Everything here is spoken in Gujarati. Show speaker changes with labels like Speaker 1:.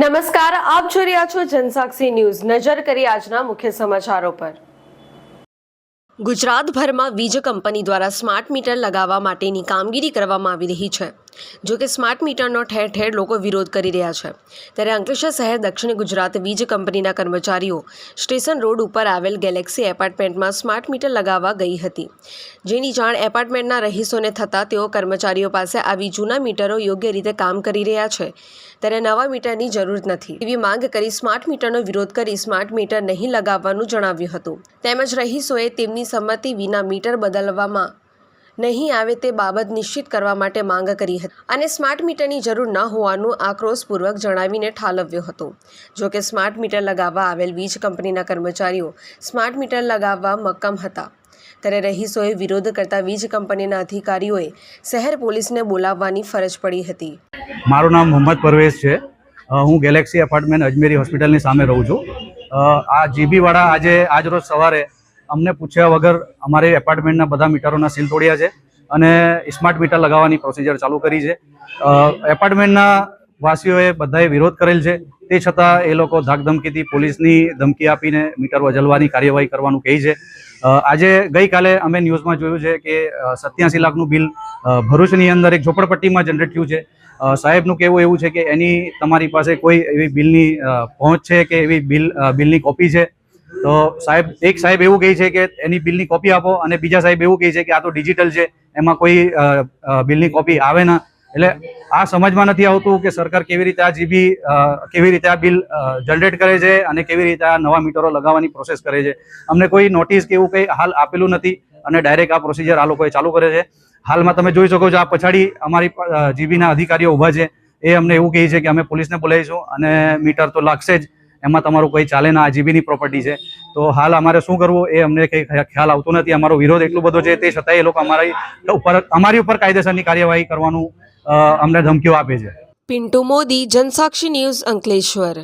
Speaker 1: નમસ્કાર, આપ જોઈ રહ્યા છો જનસાક્ષી ન્યૂઝ. નજર કરી આજના મુખ્ય સમાચારો પર. ગુજરાતભરમાં વીજ કંપની દ્વારા સ્માર્ટ મીટર લગાવવા માટેની કામગીરી કરવામાં આવી રહી છે. જો કે સ્માર્ટ મીટરનો ઠેર ઠેર લોકો વિરોધ કરી રહ્યા છે. ત્યારે અંકલેશ્વર શહેર, દક્ષિણ ગુજરાત વીજ કંપનીના કર્મચારીઓ સ્ટેશન રોડ ઉપર આવેલ ગેલેક્સી એપાર્ટમેન્ટમાં સ્માર્ટ મીટર લગાવવા ગઈ હતી. જેની જાણ એપાર્ટમેન્ટના રહીશોને થતાં તેઓ કર્મચારીઓ પાસે આવી જૂના મીટરો યોગ્ય રીતે કામ કરી રહ્યા છે. ત્યારે નવા મીટરની જરૂર નથી. એવી માંગ કરી સ્માર્ટ મીટરનો વિરોધ કરી સ્માર્ટ મીટર નહીં લગાવવાનું જણાવ્યું હતું. તેમજ રહીશોએ તેમની સંમતિ વિના મીટર બદલવામાં નહીં આવે તે બાબત નિશ્ચિત કરવા માટે માંગ કરી હતી. અને સ્માર્ટ મીટરની જરૂર ન હોવાનું આક્રોશપૂર્વક જણાવીને ઠાલવ્યો હતો. જો કે સ્માર્ટ મીટર લગાવવા આવેલ વીજ કંપનીના કર્મચારીઓ સ્માર્ટ મીટર લગાવવા મક્કમ હતા. ત્યારે રહીશોએ વિરોધ કરતા વીજ કંપનીના અધિકારીઓએ શહેર પોલીસને બોલાવવાની ફરજ પડી હતી.
Speaker 2: મારું નામ મોહમ્મદ પરવેઝ છે. હું ગેલેક્સી એપાર્ટમેન્ટ અજમેરી હોસ્પિટલની સામે રહું છું. આ જીબીવાળા આજે આજરોજ સવારે અમને પૂછ્યા વગર અમારે એપાર્ટમેન્ટના બધા મીટરોના સીલ તોડ્યા છે અને સ્માર્ટ મીટર લગાવવાની પ્રોસિજર ચાલુ કરી છે. એપાર્ટમેન્ટના વાસીઓએ બધાએ વિરોધ કરેલ છે. તે છતાં એ લોકો ધાકધમકીથી પોલીસની ધમકી આપીને મીટર વજલવાની કાર્યવાહી કરવાનું કહે છે. આજે ગઈકાલે અમે ન્યૂઝમાં જોયું છે કે સત્યાસી લાખનું બિલ ભરૂચની અંદર એક ઝોપડપટ્ટીમાં જનરેટ થયું છે. સાહેબનું કહેવું એવું છે કે એની તમારી પાસે કોઈ એવી બિલની પહોંચ છે કે એવી બિલ બિલની કોપી છે? તો સાહેબ, એક સાહેબ એવું કહે છે કે એની બિલની કોપી આપો અને બીજા સાહેબ એવું કહે છે કે આ તો ડિજિટલ છે, એમાં કોઈ બિલની કોપી આવે ના. એટલે આ સમજમાં નથી આવતું કે સરકાર કેવી રીતે આ જીબી કેવી રીતે આ બિલ જનરેટ કરે છે અને કેવી રીતે આ નવા મીટરો લગાવવાની પ્રોસેસ કરે છે. અમને કોઈ નોટિસ કે એવું કંઈ હાલ આપેલું નથી અને ડાયરેક્ટ આ પ્રોસિજર આ લોકોએ ચાલુ કરે છે. હાલમાં તમે જોઈ શકો છો આ પછાડી અમારી જીબીના અધિકારીઓ ઊભા છે. એ અમને એવું કહે છે કે અમે પોલીસને બોલાવીશું અને મીટર તો લાગશે જ. એમાં તમારું કોઈ ચાલે ના, આજીબીની પ્રોપર્ટી છે. તો હાલ અમારે શું કરવું એ અમને કંઈ ખ્યાલ આવતો નથી. અમારો વિરોધ એટલો બધો છે તે છતાં એ લોકો અમારી ઉપર અમારી ઉપર કાયદેસરની કાર્યવાહી કરવાનું અમને ધમકીઓ આપે છે.
Speaker 1: પિન્ટુ મોદી, જનસાક્ષી ન્યૂઝ અંકલેશ્વર.